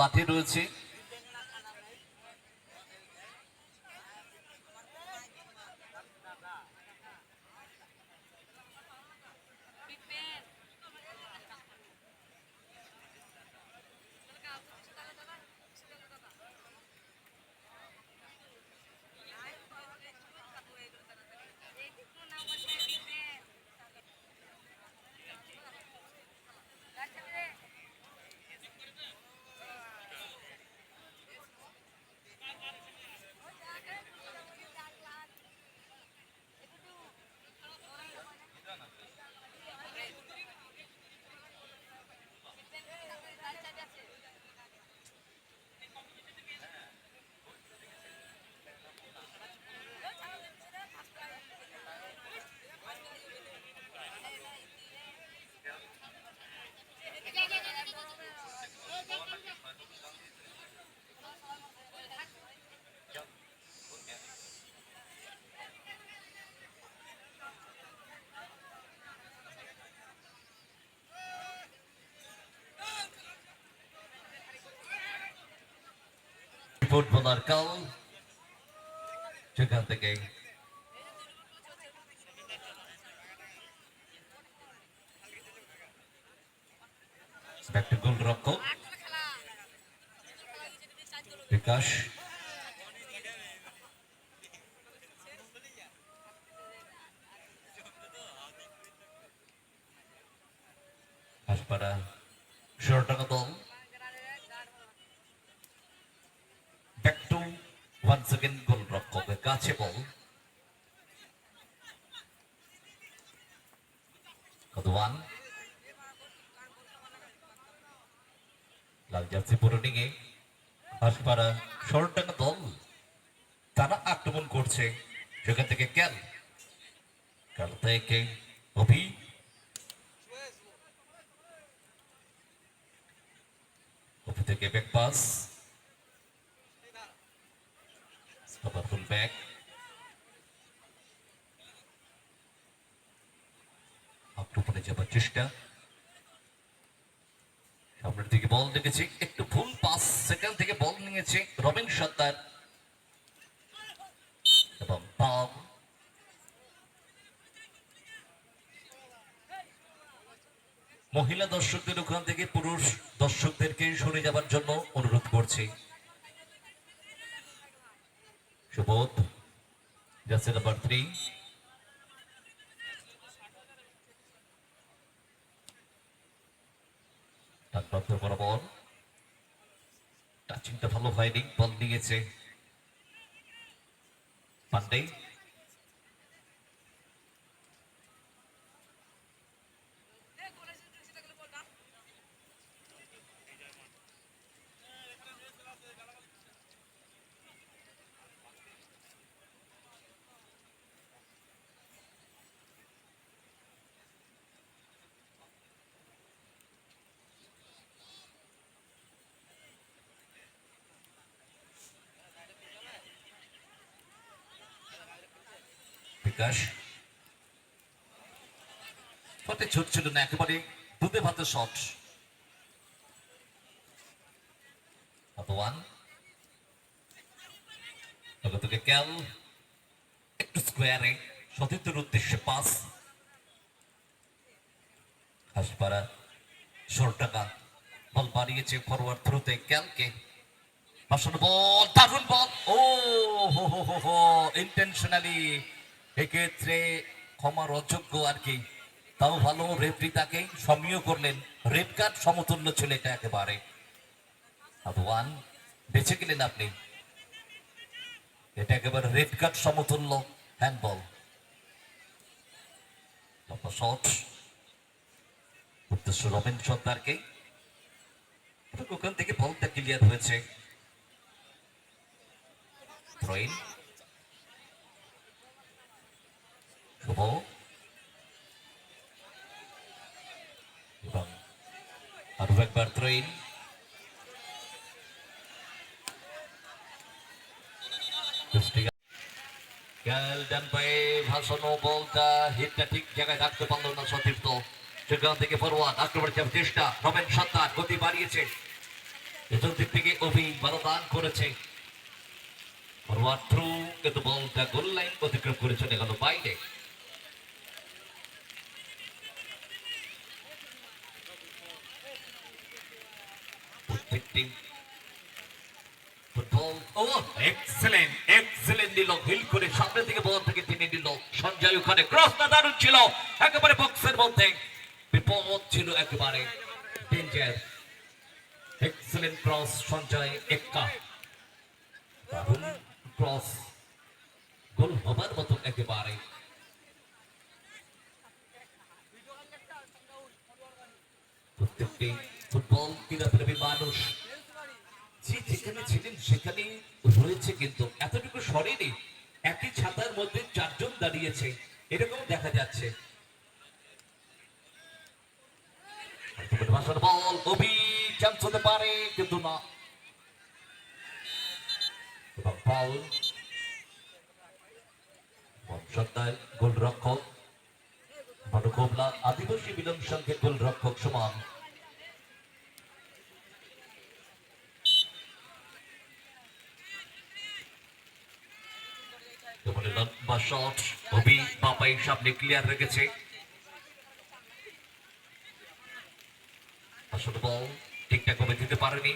মাঠে রয়েছে। ফুটবলার কাল সেখান থেকে একটা বিকাশ। হাসপাড়া ষোলোটাকা দল ব্যাক টু সেকেন্ড গোল রক্ষকের কাছে বল। লাল হাসপাড়া দল, তারা আক্রমণ করছে। সেখান থেকে ক্যাল ক্যাল থেকে অভি। থেকে ব্যাক পাস পাওয়ারফুল আক্রমণে যাবার চেষ্টা। সামনের দিকে বল দেখেছি একটু ভুল পাস সেখান থেকে বল নিয়েছে রবিন সত্তার এবং বল মহিলা দর্শকদের ওখান থেকে পুরুষ দর্শকদেরকে সরে যাবার জন্য অনুরোধ করছি। সুবোধ যাচ্ছে নাম্বার থ্রি ডাকপ্রাপ্ত বরাবর টাচিংটা ভালো হয়নি বল নিয়েছে পান্ডে বিকাশ। ফটে ছোট ছিল না, একেবারে দুধে ভাতে শট। ক্যাল একটু স্কোয়ারে সতীর্থের উদ্দেশ্যে পাস টাকা। বল বাড়িয়েছে ফরওয়ার্ড থ্রুতে ক্যালকে বল দারুণ বল ও, হো হো হো ইন্টেনশনালি এক্ষেত্রে ক্ষমার অযোগ্য আর কি। তাও ভালো, রেফরি তাকে সমীয় করলেন। রেড কার্ড সমতুল্য ছিল এটা একেবারে। ওয়ান বেঁচে গেলেন আপনি। এটা একেবারে রেড কার্ড সমতুল্য হ্যান্ডবল। শট। উদ্দেশ্য রমেন সর্দারকে। ওখান থেকে বলটা ক্লিয়ার হয়েছে। থ্রোইন শুভ এবং আরও একবার থ্রোইন খেয়াল ডান পায়ে ভাসানো বলটা হিটটা ঠিক জায়গায় রাখতে পারল না সতীর্থ সেখান থেকে ফরওয়ার্ড আক্রমণের যাওয়ার চেষ্টা রমেন সত্তার গতি বাড়িয়েছে এসব দিক থেকে অভি দান করেছে ফরওয়ার্ড থ্রু কিন্তু বলটা গোল লাইন অতিক্রম করে চলে গেল বাইরে প্রত্যেকটি ফুটবল ও এক্সেলেন্ট এক্সেলেন্ট দিল হিল করে সামনের দিকে বল থেকে টেনে দিল সঞ্জয় ওখানে ক্রস না দারুণ ছিল। একেবারে বক্সের মধ্যে। বিপদ ছিল একেবারে। Danger excellent cross Sanjay Ekka দারুণ ক্রস গোল হবার মতো একেবারে। প্রত্যেকটি ফুটবল ক্রীড়াপ্রেমী মানুষ যে যেখানে ছিলেন সেখানে রয়েছে কিন্তু এতটুকু শরীরে একই ছাতার মধ্যে চারজন দাঁড়িয়েছে, এরকম দেখা যাচ্ছে। গোলরক্ষক আদিবাসী মিলন সংঘের গোলরক্ষক সমান তোমার লম্বা শট। অভি বাপাই সামনে ক্লিয়ার রেখেছে। আসলে বল ঠিকঠাক ভাবে দিতে পারেনি।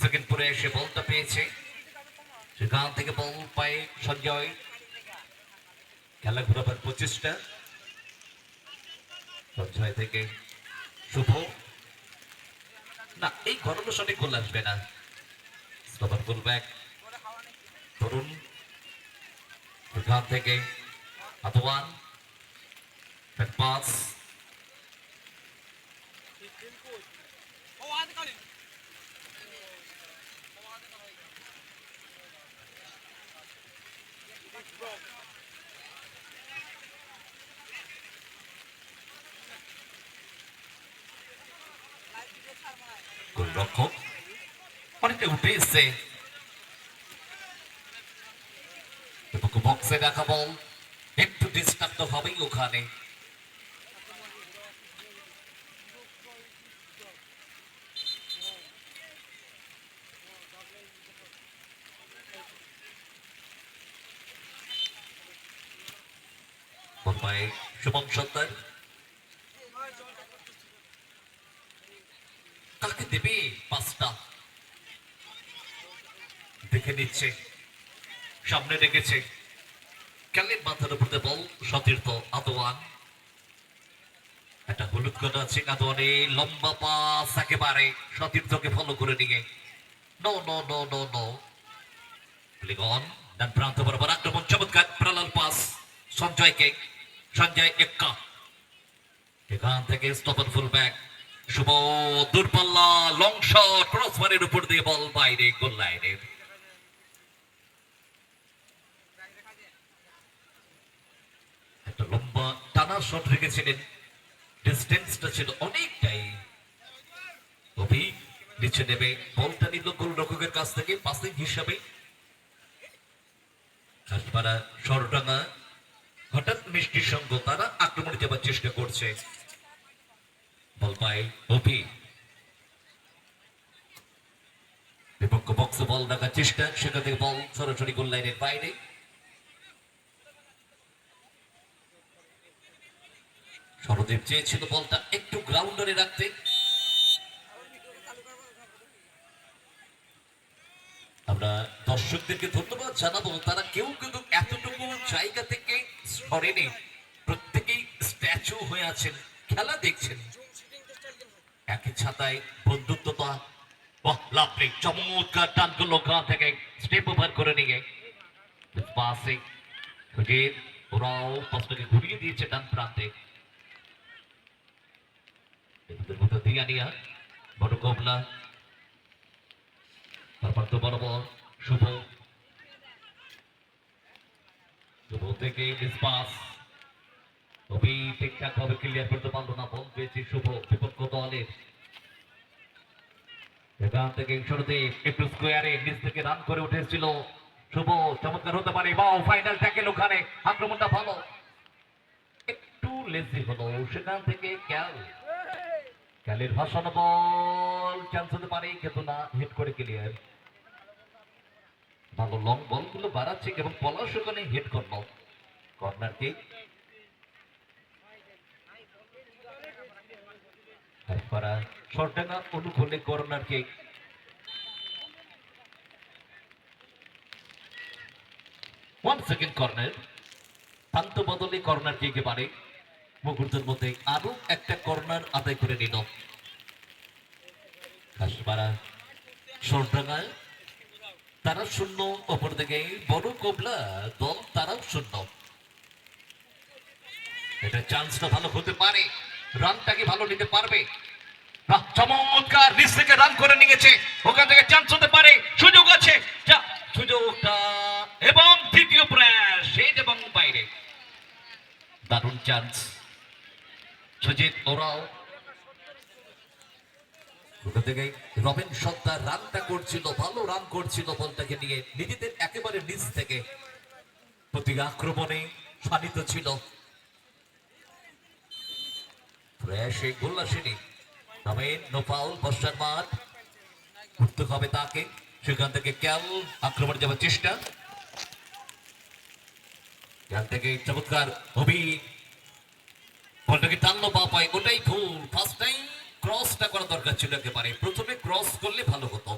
সেকেন্ড পরে এসে বলটা পেয়েছে। সেখান থেকে বল পায়ে সঞ্জয়। খেলা ঘুরাবার প্রচেষ্টা। সঞ্জয় থেকে শুভ। না, এই ঘটনা সঠিক গোল আসবে না। স্টপার গোল তরুণ এখান থেকে আতওয়ান পাস গোলরক্ষক অনেকটা উঠে এসছে। রাখা বল একটু ডিস্টার্ব তো হবেই ওখানে। শুভম সত্তর কাকে দেবে পাঁচটা? দেখে নিচ্ছে। সামনে রেখেছে ক্যালের মাথার উপরে বল সতীর্থ আদোয়ান একটা হলুদ কার্ড আছে আদোয়ানে লম্বা পাস একেবারে সতীর্থকে ফলো করে নিয়ে। No no no no no লিগন ডান প্রান্ত বরাবর আক্রমণ, চমৎকার প্রালাল পাস সঞ্জয়কে, সঞ্জয় এক্কা এখান থেকে স্টপার ফুল ব্যাক শুভ দূরপাল্লা লং শট ক্রসবারের উপর দিয়ে বল বাইরে গোল লাইনের একটা টানা শট রেখেছিলেন। ডিস্টেন্সটা ছিল অনেকটাই। নিচে নেবে বলটা নিল গোলরক্ষকের কাছ থেকে পাসিং হিসাবে। সরডাঙ্গা হঠাৎ তারা আক্রমণে যাবার চেষ্টা করছে। বল পায় অভি। বিপক্ষ বক্স বল রাখার চেষ্টা, সেখান থেকে বল সরাসরি গোল লাইনের বাইরে। সরদেব চেয়েছিল বলটা একটু গ্রাউন্ডারে রাখতে। আমরা দর্শকদেরকে ধন্যবাদ জানাব, তারা কেউ কিন্তু এতটুকু জায়গা থেকে সরেনি। প্রত্যেকেই স্ট্যাচু হয়ে আছেন, খেলা দেখছেন। একই ছাতায় বন্ধুত্বতা চমৎকার টান করল ওখান থেকে স্টেপ ওভার করে নিয়ে। সুজিত ওরাও পাসটাকে ঘুরিয়ে দিয়েছে ডান প্রান্তে। মধ্যে দিয়া নিয়া, বড় কমলা তারপর তো বড় বল শুভ। শুভ থেকে পাস তবে ঠিকঠাক ভাবে ক্লিয়ার করতে পারল না বল পেয়েছে শুভ বিপক্ষ দলের। এখান থেকে সরদেব একটু স্কোয়ারে নিচ থেকে রান করে উঠেছিল। শুভ, চমৎকার হতে পারে, বাও ফাইনাল ট্যাকেল ওখানে। আক্রমণটা ভালো। একটু লেজি হলো, সেখান থেকে ক্যাল ক্যালের ভাসানো বল চান্স হতে পারে, কিন্তু না হিট করে ক্লিয়ার ভালো লং বলগুলো বাড়াচ্ছে এবং পলাশ ওখানে হিট করল। কর্নার কিক করা। শর্ট অনুকূলে corner kick one second corner শান্ত বদলে কর্নার কিকে পারে মুহূর্তের মধ্যে আরও একটা কর্নার আদায় করে নিল। তারা শূন্য অপর দিকে বড় কোবলা, দল তারাও শূন্য। এটা চান্সটা ভালো হতে পারে রানটা কি ভালো নিতে পারবে? চমৎকার, নিচ থেকে রান করে নিয়েছে, ওখান থেকে চান্স হতে পারে, সুযোগ আছে। সুযোগটা এবং তৃতীয় প্রয়াস এবং বাইরে। দারুণ চান্স সুজিত ওরাও। ওখান থেকে সত্তা রানটা করছিল, ভালো রান করছিল বলটাকে নিয়ে। নিজেদের একেবারে নিচ থেকে প্রতি আক্রমণে ছিল। তাকে। সেখান থেকে যাওয়ার চেষ্টা। থেকে চমৎকার অভি বলটাকে টানলো, পা পায় ওটাই ভুল ফার্স্ট টাইম ক্রসটা করা দরকার ছিল একেবারে। প্রথমে ক্রস করলে ভালো হতো।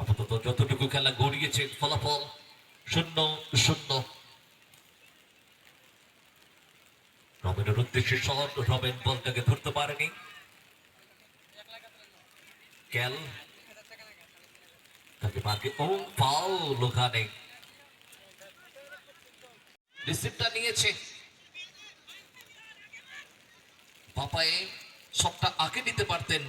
আপাতত যতটুকু খেলা গড়িয়েছে, ফলাফল শূন্য শূন্য। রবেনের উদ্দেশ্যে শট রবেন বলটাকে ধরতে পারেনি। ক্যাল তাকে মার্কে ও ফাউল ওখানে রিসিপ্টটা নিয়েছে পাপায়ে সবটা আগে নিতে পারতেন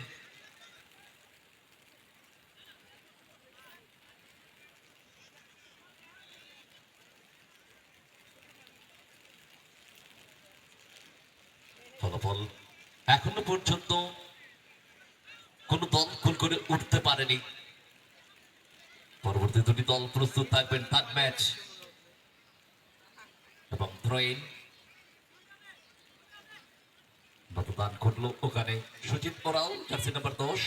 ফলাফল এখনও পর্যন্ত কোন দল গোল করে উঠতে পারেনি পরবর্তী দুটি দল প্রস্তুত থাকবেন থার্ড ম্যাচ এবং থ্রোইন মতদান করল ওখানে। সুজিত ওরাও জার্সি নাম্বার দশ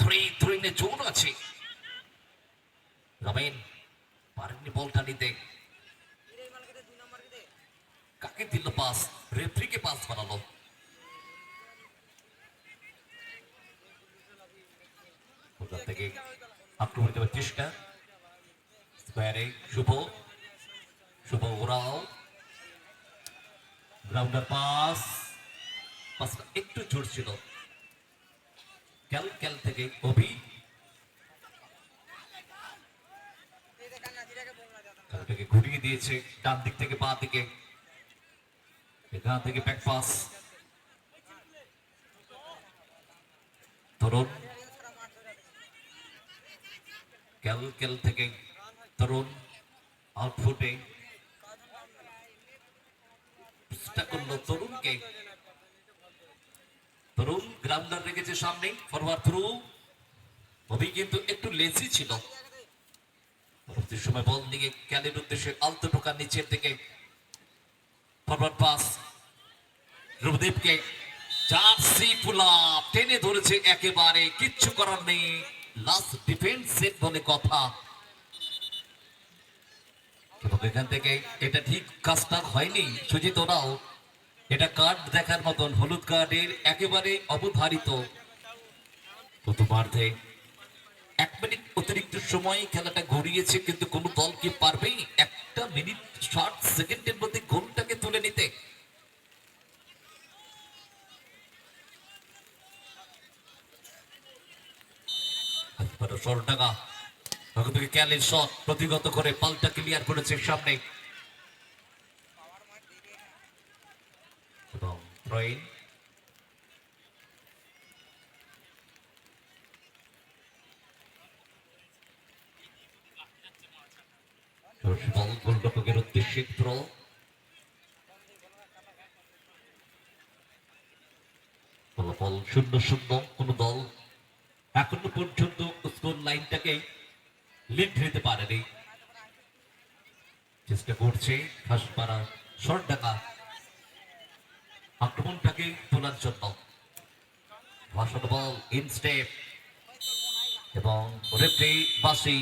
থ্রি থ্রিনে জোর আছে রমেন পারেননি বলটা নিতে কাকে দিল পাস? রেফরিকে পাস বানালো? থেকে আক্রমণ দেওয়ার চেষ্টা? স্কোয়ারে শুভ। শুভ ওরাও। Grounder pass. পাসটা একটু জোর ছিল। ক্যাল ক্যাল থেকে খেলাটাকে ঘুরিয়ে দিয়েছে, ডান দিক থেকে বাঁ দিকে। এখান থেকে ব্যাক পাস তরুণ। ক্যাল ক্যাল থেকে তরুণ। আউটফুটে রেখেছে থ্রু কিন্তু একটু লেজি ছিল। পরবর্তী সময় বল নিয়ে ক্যালের উদ্দেশ্যে আলতো টোকা নিচের দিকে। Forward pass. রূপদীপকে জার্সি পুলা টেনে ধরেছে একেবারে, কিচ্ছু করার নেই। লাস্ট ডিফেন্স সেট বলে কথা। এবং এখান থেকে এটা ঠিক কাজটা হয়নি, সুজিত ওরাও। এটা কার্ড দেখার মতন, হলুদ কার্ডের একেবারে অবধারিত। প্রথমার্ধে এক মিনিট অতিরিক্ত সময় খেলাটা ঘুরিয়েছে কিন্তু কোন দল কি পারবে একটা মিনিট ষাট সেকেন্ডের থেকে ক্যালির শট প্রতিগত করে পাল্টা ক্লিয়ার করেছে সামনে। ফলাফল শূন্য শূন্য, কোন দল এখনও পর্যন্ত স্কোর লাইনটাকে নিতে পারেনি। চেষ্টা করছে খাসপাড়া শর্টডাকা আক্রমণটাকে তোলার জন্য। ভাষণ বল ইন স্টেপ এবং রেফারি বাসি